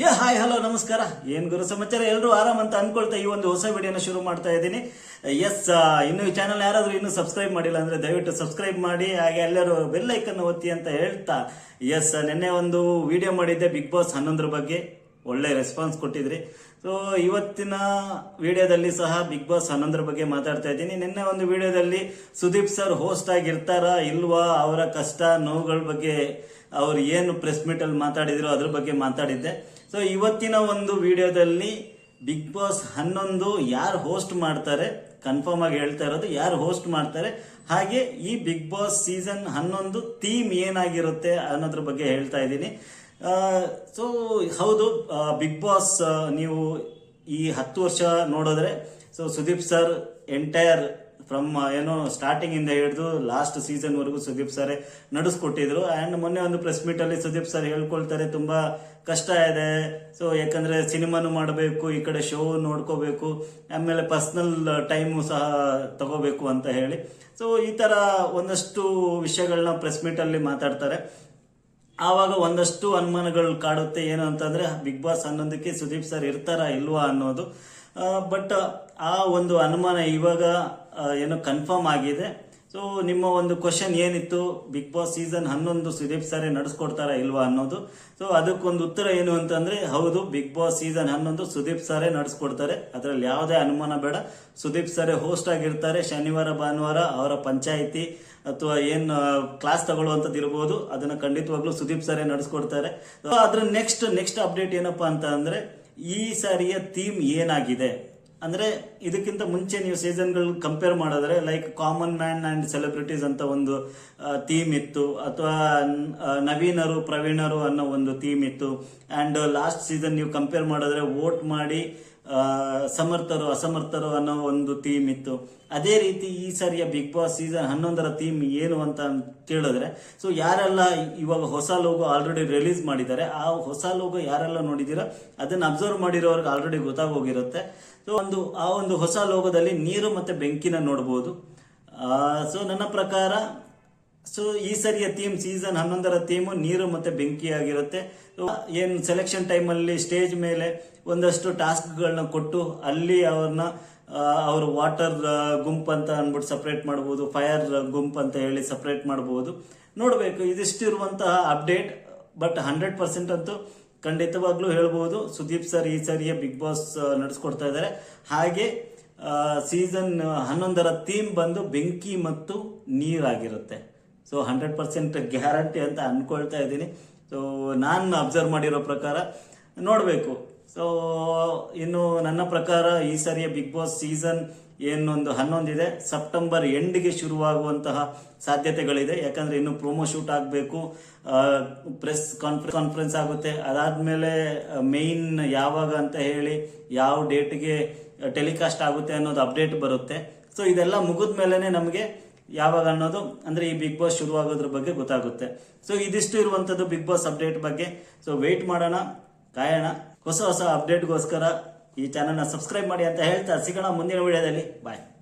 ಯಾ, hi, hello, ನಮಸ್ಕಾರ. ಏನ್ ಗುರು ಸಮಾಚಾರ? ಎಲ್ಲರೂ ಆರಾಮ್ ಅಂತ ಅನ್ಕೊಳ್ತಾ ಈ ಒಂದು ಹೊಸ ವಿಡಿಯೋನ ಶುರು ಮಾಡ್ತಾ ಇದ್ದೀನಿ. ಎಸ್ ಇನ್ನು ಈ ಚಾನಲ್ ಯಾರಾದ್ರೂ ಇನ್ನೂ ಸಬ್ಸ್ಕ್ರೈಬ್ ಮಾಡಿಲ್ಲ ಅಂದ್ರೆ ದಯವಿಟ್ಟು ಸಬ್ಸ್ಕ್ರೈಬ್ ಮಾಡಿ, ಹಾಗೆ ಎಲ್ಲರೂ ಬೆಲ್ ಐಕನ್ ಒತ್ತಿ ಅಂತ ಹೇಳ್ತಾ ಎಸ್ ನಿನ್ನೆ ಒಂದು ವಿಡಿಯೋ ಮಾಡಿದ್ದೆ ಬಿಗ್ ಬಾಸ್ ಹನ್ನೊಂದರ ಬಗ್ಗೆ. ಒಳ್ಳೆ ರೆಸ್ಪಾನ್ಸ್ ಕೊಟ್ಟಿದ್ರಿ. ಸೊ ಇವತ್ತಿನ ವಿಡಿಯೋದಲ್ಲಿ ಸಹ ಬಿಗ್ ಬಾಸ್ ಹನ್ನೊಂದರ ಬಗ್ಗೆ ಮಾತಾಡ್ತಾ ಇದ್ದೀನಿ. ನಿನ್ನೆ ಒಂದು ವಿಡಿಯೋದಲ್ಲಿ ಸುದೀಪ್ ಸರ್ ಹೋಸ್ಟ್ ಆಗಿರ್ತಾರಾ ಇಲ್ವಾ ಅವರ ಕಷ್ಟ, ನೋವುಗಳ ಬಗ್ಗೆ ಅವ್ರು ಏನು ಪ್ರೆಸ್ ಮೀಟ್ ಅಲ್ಲಿ ಮಾತಾಡಿದ್ರು ಅದ್ರ ಬಗ್ಗೆ ಮಾತಾಡಿದ್ದೆ. ಸೊ ಇವತ್ತಿನ ಒಂದು ವಿಡಿಯೋದಲ್ಲಿ ಬಿಗ್ ಬಾಸ್ ಹನ್ನೊಂದು ಯಾರು ಹೋಸ್ಟ್ ಮಾಡ್ತಾರೆ ಕನ್ಫರ್ಮ್ ಆಗಿ ಹೇಳ್ತಾ ಇರೋದು ಯಾರು ಹೋಸ್ಟ್ ಮಾಡ್ತಾರೆ. ಹಾಗೆ ಈ ಬಿಗ್ ಬಾಸ್ ಸೀಸನ್ ಹನ್ನೊಂದು ಥೀಮ್ ಏನಾಗಿರುತ್ತೆ ಅನ್ನೋದ್ರ ಬಗ್ಗೆ ಹೇಳ್ತಾ ಇದ್ದೀನಿ. ಸೊ ಹೌದು ಬಿಗ್ ಬಾಸ್ ನೀವು ಈ ಹತ್ತು ವರ್ಷ ನೋಡಿದ್ರೆ so Sudeep sir entire from ಏನೋ ಸ್ಟಾರ್ಟಿಂಗ್ ಇಂದ ಹಿಡಿದು ಲಾಸ್ಟ್ ಸೀಸನ್ ವರೆಗೂ ಸುದೀಪ್ ಸರ್ ನಡೆಸ್ಕೊಟ್ಟಿದ್ರು. ಅಂಡ್ ಮೊನ್ನೆ ಒಂದು ಪ್ರೆಸ್ ಮೀಟ್ ಅಲ್ಲಿ ಸುದೀಪ್ ಸರ್ ಹೇಳ್ಕೊಳ್ತಾರೆ, ತುಂಬಾ ಕಷ್ಟ ಇದೆ. ಸೊ ಯಾಕಂದ್ರೆ ಸಿನಿಮಾನು ಮಾಡಬೇಕು, ಈ ಕಡೆ ಶೋ ನೋಡ್ಕೋಬೇಕು, ಆಮೇಲೆ ಪರ್ಸನಲ್ ಟೈಮು ಸಹ ತಗೋಬೇಕು ಅಂತ ಹೇಳಿ. ಸೊ ಈ ತರ ಒಂದಷ್ಟು ವಿಷಯಗಳನ್ನ ಪ್ರೆಸ್ ಮೀಟ್ ಅಲ್ಲಿ ಮಾತಾಡ್ತಾರೆ. ಆವಾಗ ಒಂದಷ್ಟು ಅನುಮಾನಗಳು ಕಾಡುತ್ತೆ ಏನು ಅಂತಂದ್ರೆ, ಬಿಗ್ ಬಾಸ್ ಹನ್ನೊಂದಕ್ಕೆ ಸುದೀಪ್ ಸರ್ ಇರ್ತಾರ ಇಲ್ವಾ ಅನ್ನೋದು. ಬಟ್ ಆ ಒಂದು ಅನುಮಾನ ಇವಾಗ ಏನು ಏನೋ ಕನ್ಫರ್ಮ್ ಆಗಿದೆ. ಸೊ ನಿಮ್ಮ ಒಂದು ಕ್ವಶನ್ ಏನಿತ್ತು? ಬಿಗ್ ಬಾಸ್ ಸೀಸನ್ ಹನ್ನೊಂದು ಸುದೀಪ್ ಸರೇ ನಡೆಸ್ಕೊಡ್ತಾರ ಇಲ್ವಾ ಅನ್ನೋದು. ಸೊ ಅದಕ್ಕೊಂದು ಉತ್ತರ ಏನು ಅಂತಂದ್ರೆ, ಹೌದು ಬಿಗ್ ಬಾಸ್ ಸೀಸನ್ ಹನ್ನೊಂದು ಸುದೀಪ್ ಸರೇ ನಡೆಸ್ಕೊಡ್ತಾರೆ. ಅದರಲ್ಲಿ ಯಾವುದೇ ಅನುಮಾನ ಬೇಡ. ಸುದೀಪ್ ಸರೇ ಹೋಸ್ಟ್ ಆಗಿರ್ತಾರೆ ಶನಿವಾರ, ಭಾನುವಾರ ಅವರ ಪಂಚಾಯಿತಿ ಅಥವಾ ಏನ್ ಕ್ಲಾಸ್ ತಗೊಳ್ಳುವಂಥದ್ದು ಇರ್ಬೋದು. ಅದನ್ನ ಖಂಡಿತವಾಗ್ಲೂ ಸುದೀಪ್ ಸರೇ ನಡೆಸ್ಕೊಡ್ತಾರೆ. ಅದ್ರ ನೆಕ್ಸ್ಟ್ ನೆಕ್ಸ್ಟ್ ಅಪ್ಡೇಟ್ ಏನಪ್ಪಾ ಅಂತ ಈ ಸಾರಿಯ ಥೀಮ್ ಏನಾಗಿದೆ? ಅಂದ್ರೆ ಇದಕ್ಕಿಂತ ಮುಂಚೆ ನೀವು ಸೀಸನ್ಗಳು ಕಂಪೇರ್ ಮಾಡಿದ್ರೆ like common man and celebrities ಅಂತ ಒಂದು ಥೀಮ್ ಇತ್ತು. ಅಥವಾ ನವೀನರು, ಪ್ರವೀಣರು ಅನ್ನೋ ಒಂದು ಥೀಮ್ ಇತ್ತು. ಅಂಡ್ ಲಾಸ್ಟ್ ಸೀಸನ್ ನೀವು ಕಂಪೇರ್ ಮಾಡಿದ್ರೆ ವೋಟ್ ಮಾಡಿ ಸಮರ್ಥರು, ಅಸಮರ್ಥರು ಅನ್ನೋ ಒಂದು ಥೀಮ್ ಇತ್ತು. ಅದೇ ರೀತಿ ಈ ಸರಿಯ ಬಿಗ್ ಬಾಸ್ ಸೀಸನ್ ಹನ್ನೊಂದರ ಥೀಮ್ ಏನು ಅಂತ ಕೇಳಿದ್ರೆ ಸೊ ಯಾರೆಲ್ಲ ಇವಾಗ ಹೊಸ ಲೋಗೋ ಆಲ್ರೆಡಿ ರಿಲೀಸ್ ಮಾಡಿದ್ದಾರೆ, ಆ ಹೊಸ ಲೋಗೋ ಯಾರೆಲ್ಲ ನೋಡಿದ್ದೀರಾ, ಅದನ್ನ ಅಬ್ಸರ್ವ್ ಮಾಡಿರೋರ್ಗೆ ಆಲ್ರೆಡಿ ಗೊತ್ತಾಗೋಗಿರುತ್ತೆ. ಸೊ ಒಂದು, ಆ ಒಂದು ಹೊಸ ಲೋಗೋದಲ್ಲಿ ನೀರು ಮತ್ತೆ ಬೆಂಕಿನ ನೋಡಬಹುದು ಸೊ ನನ್ನ ಪ್ರಕಾರ ಸೊ ಈ ಸರಿಯ ಥೀಮ್ ಸೀಸನ್ ಹನ್ನೊಂದರ ಥೀಮು ನೀರು ಮತ್ತೆ ಬೆಂಕಿ ಆಗಿರುತ್ತೆ. ಏನು ಸೆಲೆಕ್ಷನ್ ಟೈಮ್ ಅಲ್ಲಿ ಸ್ಟೇಜ್ ಮೇಲೆ ಒಂದಷ್ಟು ಟಾಸ್ಕ್ಗಳನ್ನ ಕೊಟ್ಟು ಅಲ್ಲಿ ಅವ್ರನ್ನ ಅವ್ರ ವಾಟರ್ ಗುಂಪ್ ಅಂತ ಅಂದ್ಬಿಟ್ಟು ಸಪ್ರೇಟ್ ಮಾಡಬಹುದು ಫೈರ್ ಗುಂಪ್ ಅಂತ ಹೇಳಿ ಸಪ್ರೇಟ್ ಮಾಡಬಹುದು ನೋಡಬೇಕು, ಇದಿಷ್ಟಿರುವಂತಹ ಅಪ್ಡೇಟ್ ಬಟ್ ಹಂಡ್ರೆಡ್ ಪರ್ಸೆಂಟ್ ಅಂತೂ ಖಂಡಿತವಾಗ್ಲೂ ಹೇಳ್ಬೋದು. ಸುದೀಪ್ ಸರ್ ಈ ಸರಿಯ ಬಿಗ್ ಬಾಸ್ ನಡೆಸ್ಕೊಡ್ತಾ ಇದ್ದಾರೆ. ಹಾಗೆ ಸೀಸನ್ ಹನ್ನೊಂದರ ಥೀಮ್ ಬಂದು ಬೆಂಕಿ ಮತ್ತು ನೀರಾಗಿರುತ್ತೆ. ಸೊ ಹಂಡ್ರೆಡ್ ಪರ್ಸೆಂಟ್ ಗ್ಯಾರಂಟಿ ಅಂತ ಅಂದ್ಕೊಳ್ತಾ ಇದ್ದೀನಿ. ಸೊ ನಾನು ಅಬ್ಸರ್ವ್ ಮಾಡಿರೋ ಪ್ರಕಾರ ನೋಡಬೇಕು. ಸೊ ಇನ್ನು ನನ್ನ ಪ್ರಕಾರ ಈ ಸರಿಯ ಬಿಗ್ ಬಾಸ್ ಸೀಸನ್ ಏನೊಂದು ಹನ್ನೊಂದಿದೆ. ಸೆಪ್ಟೆಂಬರ್ ಎಂಡ್ಗೆ ಶುರುವಾಗುವಂತಹ ಸಾಧ್ಯತೆಗಳಿದೆ. ಯಾಕಂದ್ರೆ ಇನ್ನು ಪ್ರೊಮೋ ಶೂಟ್ ಆಗಬೇಕು. ಪ್ರೆಸ್ ಕಾನ್ಫರೆನ್ಸ್ ಕಾನ್ಫರೆನ್ಸ್ ಆಗುತ್ತೆ. ಅದಾದ್ಮೇಲೆ ಮೇನ್ ಯಾವಾಗ ಅಂತ ಹೇಳಿ ಯಾವ ಡೇಟ್ಗೆ ಟೆಲಿಕಾಸ್ಟ್ ಆಗುತ್ತೆ ಅನ್ನೋದು ಅಪ್ಡೇಟ್ ಬರುತ್ತೆ. ಸೊ ಇದೆಲ್ಲ ಮುಗಿದ ನಮಗೆ ಯಾವಾಗ ಅನ್ನೋದು, ಅಂದ್ರೆ ಈ ಬಿಗ್ ಬಾಸ್ ಶುರುವಾಗೋದ್ರ ಬಗ್ಗೆ ಗೊತ್ತಾಗುತ್ತೆ. ಸೊ ಇದಿಷ್ಟು ಇರುವಂತದ್ದು ಬಿಗ್ ಬಾಸ್ ಅಪ್ಡೇಟ್ ಬಗ್ಗೆ. ಸೊ ವೆಯ್ಟ್ ಮಾಡೋಣ, ಕಾಯೋಣ. ಹೊಸ ಹೊಸ ಅಪ್ಡೇಟ್ಗೋಸ್ಕರ ಈ ಚಾನಲ್ನ ಸಬ್ಸ್ಕ್ರೈಬ್ ಮಾಡಿ ಅಂತ ಹೇಳ್ತಾ ಸಿಗೋಣ ಮುಂದಿನ ವಿಡಿಯೋದಲ್ಲಿ. ಬಾಯ್